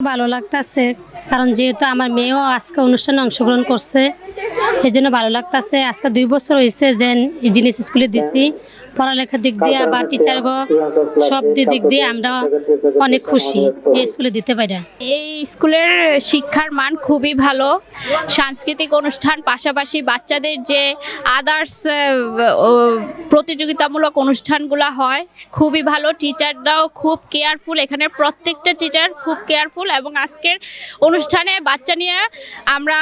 ভালো লাগতেছে, কারণ যেহেতু আমার মেয়েও আজকে অনুষ্ঠানে অংশগ্রহণ করছে এই জন্য ভালো লাগতেছে। আজকে দুই বছর হয়েছে যে এই জিনিস স্কুলে দিছি। পড়ালেখার দিক দিয়ে বা টিচার গো, সব দিক দিয়ে আমরা অনেক খুশি। এই স্কুলে দিতে পারি এই স্কুলের শিক্ষার মান খুবই ভালো। সাংস্কৃতিক অনুষ্ঠান পাশাপাশি বাচ্চাদের যে আদার্স প্রতিযোগিতামূলক অনুষ্ঠানগুলো হয় খুবই ভালো। টিচাররাও খুব কেয়ারফুল এখানে প্রত্যেকটা টিচার খুব কেয়ারফুল এবং আজকের অনুষ্ঠানে বাচ্চা নিয়ে আমরা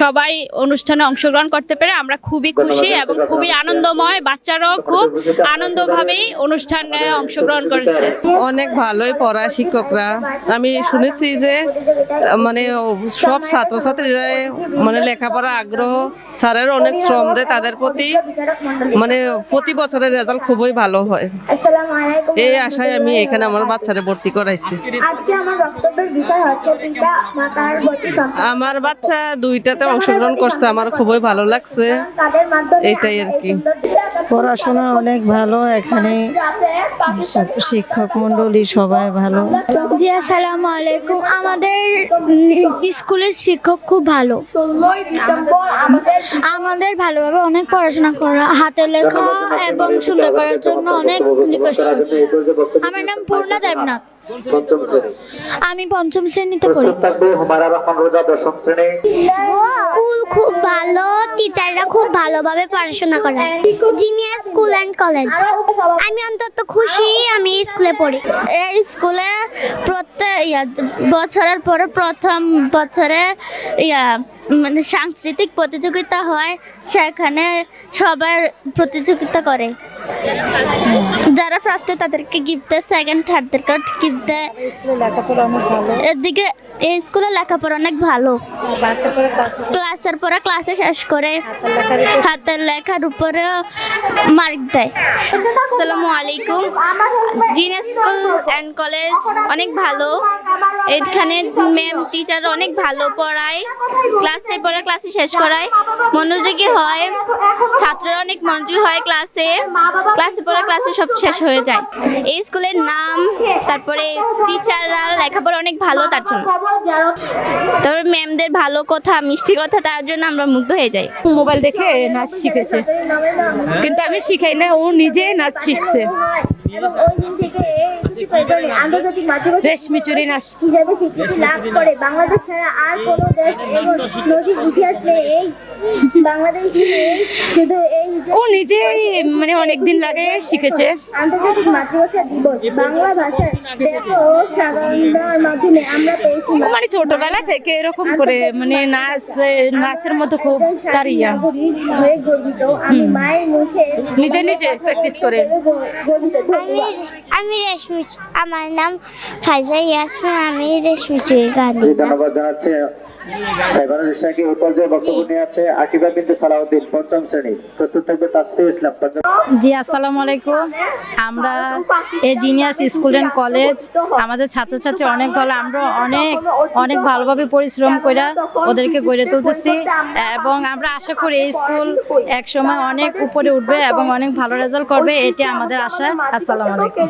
সবাই অনুষ্ঠানে অংশগ্রহণ করতে পেরে আমরা খুবই খুশি এবং খুবই আনন্দময়। বাচ্চারাও খুব আনন্দভাবেই অনুষ্ঠানে অংশগ্রহণ করেছে। অনেক ভালোই পড়া শিক্ষকরা। আমি শুনেছি যে মানে সব ছাত্রছাত্রীরা মানে লেখাপড়া আগ্রহ, স্যারের অনেক শ্রম দেয়, তাদের প্রতি মানে প্রতি বছরের রেজাল্ট খুবই ভালো হয়। এই আশায় আমি এখানে আমার বাচ্চারে ভর্তি করাইছি। আমার বাচ্চা দুইটাতে অংশগ্রহণ করছে, আমার খুবই ভালো লাগছে। এটাই আর কি। পড়াশোনা অনেক ভালো, এখানে শিক্ষক মণ্ডলী সবাই ভালো। জি আসসালামু আলাইকুম। আমাদের স্কুলের শিক্ষক খুব ভালো। আমাদের ভালোভাবে অনেক পড়াশোনা করা হাতে লেখা এবং সুন্দর করার জন্য অনেক রিকোয়েস্ট করে। আমার নাম পূর্ণা দেবনাথ। আমি পঞ্চম শ্রেণীতে পড়ি। স্কুল খুব ভালো, টিচাররা খুব ভালোভাবে পড়াশোনা করে। জিনিয়াস স্কুল অ্যান্ড কলেজ আমি অন্তত খুশি আমি স্কুলে পড়ি। এই স্কুলে প্রত্যেক বছরের পরে প্রথম বছরে ইয়া মানে সাংস্কৃতিক প্রতিযোগিতা হয়, সেখানে সবার প্রতিযোগিতা করে। যারা ফার্স্টে তাদেরকে গিফট দেয় সেকেন্ড থার্ডদেরকে গিফট দেয়। এদিকে এই স্কুলে লেখাপড়া অনেক ভালো। ক্লাসের পরে ক্লাসে শেষ করে হাতের লেখার উপরে মার্ক দেয়। আসসালামু আলাইকুম। জিনিয়াস স্কুল অ্যান্ড কলেজ অনেক ভালো। এখানে ম্যাম টিচার অনেক ভালো পড়ায়। ক্লাসের পরে ক্লাসে শেষ করায়। মনোযোগী হয়। ছাত্ররা অনেক মনোযোগী হয় ক্লাসে ক্লাসে পরে ক্লাসে সব শেষ হয়ে যায়। এই স্কুলের নাম তারপরে টিচাররা লেখাপড়া অনেক ভালো তার জন্য। তারপরে ম্যামদের ভালো কথা মিষ্টি কথা তার জন্য আমরা মুগ্ধ হয়ে যাই। মোবাইল দেখে নাচ শিখেছে। কিন্তু আমি শিখাই না ও নিজে নাচ শিখছে। রেশমি চুরি হিসাবে স্বীকৃতি লাভ করে বাংলাদেশ ছাড়া আর কোনো দেশ এবং নদীর ইতিহাস নেই। এই বাংলাদেশ শুধু এই ও নিজেই মানে অনেক দিন লাগে শিখেছে। আন্তর্জাতিক মাতৃভাষা দিবস। বাংলা ভাষার মাধ্যমে আমরা পেয়েছি মানে ছোটবেলা থেকে এরকম করে মানে নাচ নাচের মতো খুব তার ইয়া। গর্বিত। আমি মায়ের মুখে নিজে নিজে প্র্যাকটিস করে। আমি আমি রেশমি আমার নাম ফাইজা ইয়াসমিন আমি রেশমি চুরি গান্ধী। ধন্যবাদ জানাচ্ছে। সাইবানুল ইসলামকে এই পর্যায়ে বক্তব্য নিয়ে আছে আকিবা বিন্দু সালাউদ্দিন পঞ্চম শ্রেণি। প্রস্তুত থাকবে ইসলাম পঞ্চম জি আসসালামু আলাইকুম। আমরা এই জিনিয়াস স্কুল অ্যান্ড কলেজ আমাদের ছাত্রছাত্রী অনেক ভালো আমরা অনেক অনেক ভালোভাবে পরিশ্রম করে ওদেরকে গড়ে তুলতেছি এবং আমরা আশা করি এই স্কুল এক সময় অনেক উপরে উঠবে এবং অনেক ভালো রেজাল্ট করবে এটি আমাদের আশা। আসসালামু আলাইকুম।